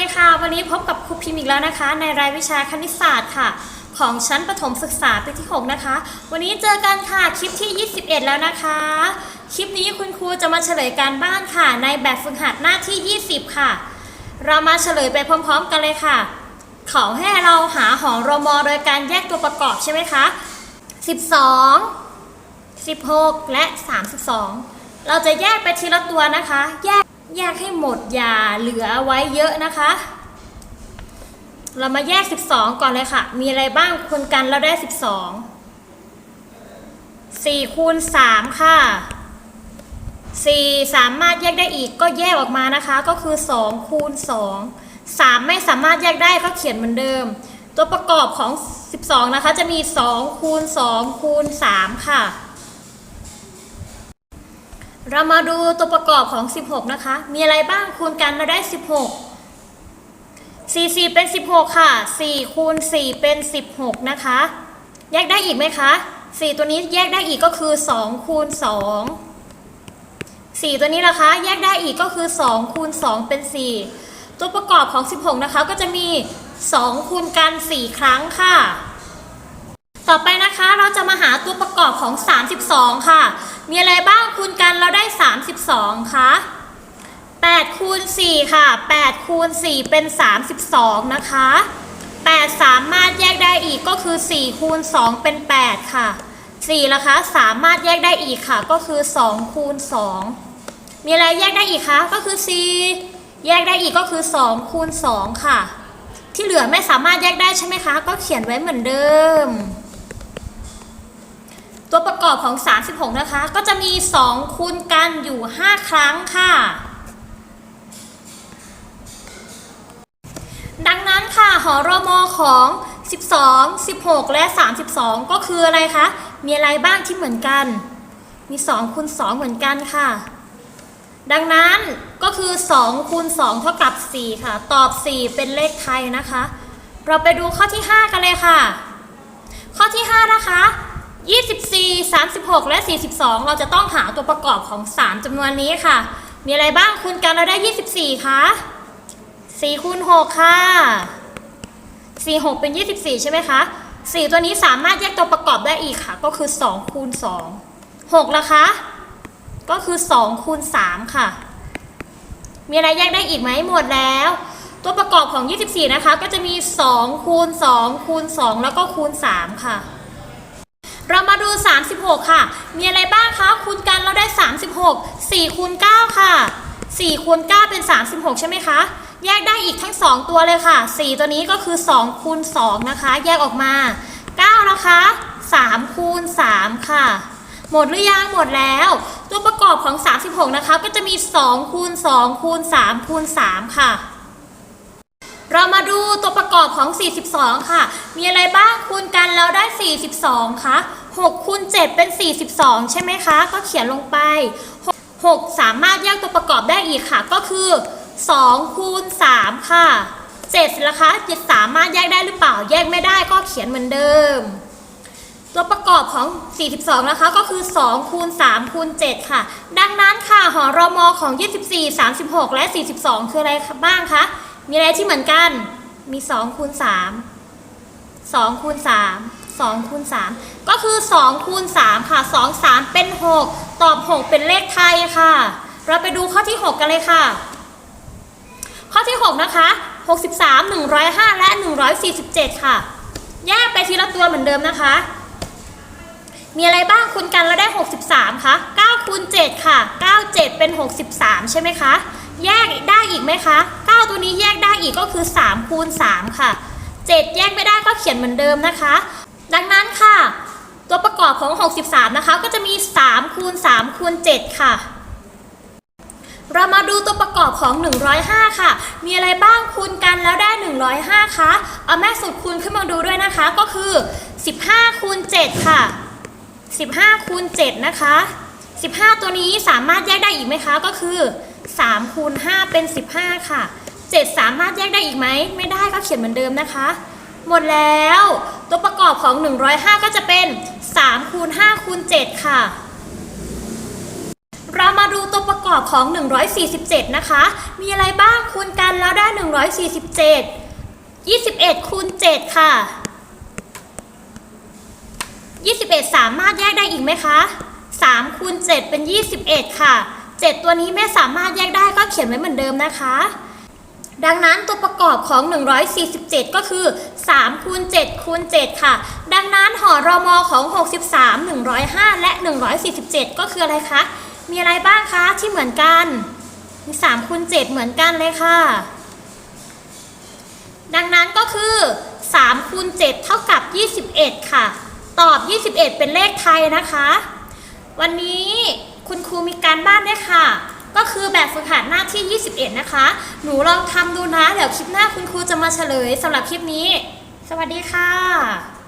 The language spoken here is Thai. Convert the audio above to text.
ดีค่ะ วันนี้พบกับครูพิมอีกแล้วนะคะ ในรายวิชาคณิตศาสตร์ค่ะ ของชั้นประถมศึกษาปีที่ 6 นะคะ วันนี้เจอกันค่ะคลิปที่ 21 แล้วนะคะ คลิปนี้คุณครูจะมาเฉลยการบ้านค่ะ ในแบบฝึกหัดหน้าที่ 20 ค่ะ เรามาเฉลยไปพร้อม ๆ กันเลยค่ะ เขาให้เราหาหอรมอโดยการแยกตัวประกอบใช่ไหมคะ 12 16 และ 32 เราจะแยกไปทีละตัวนะคะ แยก แยกให้หมดอย่าเหลือไว้เยอะนะคะ เรามาแยก 12 ก่อนเลยค่ะ มีอะไรบ้างคูณกันเราได้ 12 4คูณ3ค่ะ 4 สามารถแยกได้อีกก็แยกออกมานะคะ ก็คือ2คูณ2 3 ไม่สามารถแยกได้ก็เขียนเหมือนเดิม ตัวประกอบของ 12 นะคะ จะมี 2 คูณ 2 คูณ 3 ค่ะ เรามาดูตัวประกอบของ 16 นะคะ มีอะไรบ้างคูณกันเราได้ 16 4 4 เป็น 16 ค่ะ 4 คูณ 4 เป็น 16 นะคะ แยกได้อีกไหมคะ 4 ตัวนี้แยกได้อีกก็คือ 2 คูณ 2 4 ตัวนี้นะคะ แยกได้อีกก็คือ 2 คูณ 2 เป็น 4 ตัวประกอบของ 16 นะคะ ก็จะมี 2 คูณกัน 4 ครั้งค่ะ ต่อไปนะคะเราจะมาหาตัวประกอบของ 32 ค่ะมีอะไรบ้างคูณกันเราได้ 32ค่ะ8คูณ4ค่ะ8คูณ4เป็น 32 นะคะ 8 สามารถแยกได้อีกก็คือ 4 คูณ 2 เป็น 8 ค่ะ 4ละคะ สามารถแยกได้อีกค่ะ ก็คือ 2 คูณ 2 มีอะไรแยกได้อีกคะ ก็คือ 4 แยกได้อีกก็คือ 2 คูณ 2 ค่ะ ที่เหลือไม่สามารถแยกได้ใช่ไหมคะ ก็เขียนไว้เหมือนเดิม ตัวประกอบของ 36 นะคะ ก็จะมี 2 คูณกันอยู่ 5 ครั้งค่ะ ดังนั้นค่ะ หอรอมอของ 12 16 และ 32 ก็คืออะไรคะ มีอะไรบ้างที่เหมือนกัน มี 2 คูณ 2 เหมือนกันค่ะ ดังนั้นก็คือ 2 คูณ 2 เท่ากับ 4 ค่ะ ตอบ 4 เป็นเลขไทยนะคะ เราไปดูข้อที่ 5 กันเลยค่ะ ข้อที่ 5 นะคะ 36 และ 42 เราจะต้องหาตัวประกอบของ 3จำนวนนี้ค่ะ มีอะไรบ้างคูณกันเราได้ 24คะ4คูณ6ค่ะ 4 6 เป็น 24 ใช่ไหมคะ 4 ตัวนี้สามารถแยกตัวประกอบได้อีกค่ะ ก็คือ 2 คูณ 2 6ละคะ ก็คือ 2 คูณ 3 ค่ะ มีอะไรแยกได้อีกไหมหมดแล้ว ตัวประกอบของ 24 นะคะ ก็จะมี 2 คูณ 2 คูณ 2 แล้วก็คูณ 3 ค่ะ เรามาดู 36 ค่ะ มีอะไรบ้างคะคูณกันเราได้ 36 4คูณ9ค่ะ4คูณ9เป็น 36 ใช่ไหมคะ แยกได้อีกทั้ง 2 ตัวเลยค่ะ 4 ตัวนี้ก็คือ2คูณ2นะคะ แยกออกมา 9 นะคะ 3คูณ3ค่ะ หมดหรือยังหมดแล้ว ตัวประกอบของ 36 นะคะ ก็จะมี2คูณ2คูณ3คูณ3ค่ะ เรามาดูตัวประกอบของ 42 ค่ะ มีอะไรบ้างคูณกันแล้วได้ 42คะ6คูณ7เป็น 42 ใช่ไหมคะ ก็เขียนลงไป6 6สามารถแยกตัวประกอบได้อีกค่ะ ก็คือ 2คูณ3ค่ะ 7ละคะจะสามารถแยกได้หรือเปล่า แยกไม่ได้ก็เขียนเหมือนเดิม ตัวประกอบของ 42 นะคะ ก็คือ 2 คูณ 3 คูณ 7 ค่ะ ดังนั้นค่ะ หอรอมอของ 24 36 และ 42 คืออะไรบ้างคะ มีอะไรที่เหมือนกัน มี2คูณ3 2คูณ3 2คูณ3ก็คือ2คูณ3ค่ะ2 3เป็น6ตอบ6เป็นเลขไทยค่ะ เราไปดูข้อที่6กันเลยค่ะ ข้อที่6นะคะ63 105และ147ค่ะ แยกไปทีละตัวเหมือนเดิมนะคะ มีอะไรบ้างคูณกันแล้วได้ 63คะ9คูณ7ค่ะ 9 7 เป็น 63 ใช่ไหมคะ แยกได้อีกไหมคะ 9 ตัวนี้แยกได้อีกก็คือ 3 คูณ 3 ค่ะ 7 แยกไม่ได้ก็เขียนเหมือนเดิมนะคะ ดังนั้นค่ะ ตัวประกอบของ 63 นะคะ ก็จะมี 3 คูณ 3 คูณ 7 ค่ะ เรามาดูตัวประกอบของ 105 ค่ะ มีอะไรบ้างคูณกันแล้วได้ 105 คะ เอาแม่สูตรคูณขึ้นมาดูด้วยนะคะ ก็คือ 15 คูณ 7 ค่ะ 15คูณ7นะคะ 15 ตัวนี้สามารถแยกได้อีกไหมคะ ก็คือ3คูณ5เป็น 15 ค่ะ 7 สามารถแยกได้อีกไหม ไม่ได้ก็เขียนเหมือนเดิมนะคะ หมดแล้ว ตัวประกอบของ 105 ก็จะเป็น3คูณ5คูณ7ค่ะ เรามาดูตัวประกอบของ 147 นะคะ มีอะไรบ้างคูณกันแล้วได้ 147 21คูณ7ค่ะ 21 สามารถแยกได้อีกไหมคะ3คูณ7เป็น 21 ค่ะ 7 ตัวนี้ไม่สามารถแยกได้ก็เขียนไว้เหมือนเดิมนะคะ ดังนั้นตัวประกอบของ 147 ก็คือ3คูณ7คูณ7ค่ะ ดังนั้นหอรอมอของ 63 105 และ 147 ก็คืออะไรคะ มีอะไรบ้างคะที่เหมือนกัน มี3คูณ7เหมือนกันเลยค่ะ ดังนั้นก็คือ3คูณ7เท่ากับ 21 ค่ะ ตอบ 21 เป็นเลขไทยนะคะ วันนี้คุณครูมีการบ้านด้วยค่ะ ก็คือแบบฝึกหัดหน้าที่ 21 นะคะ หนูลองทำดูนะ เดี๋ยวคลิปหน้าคุณครูจะมาเฉลยสำหรับคลิปนี้ สวัสดีค่ะ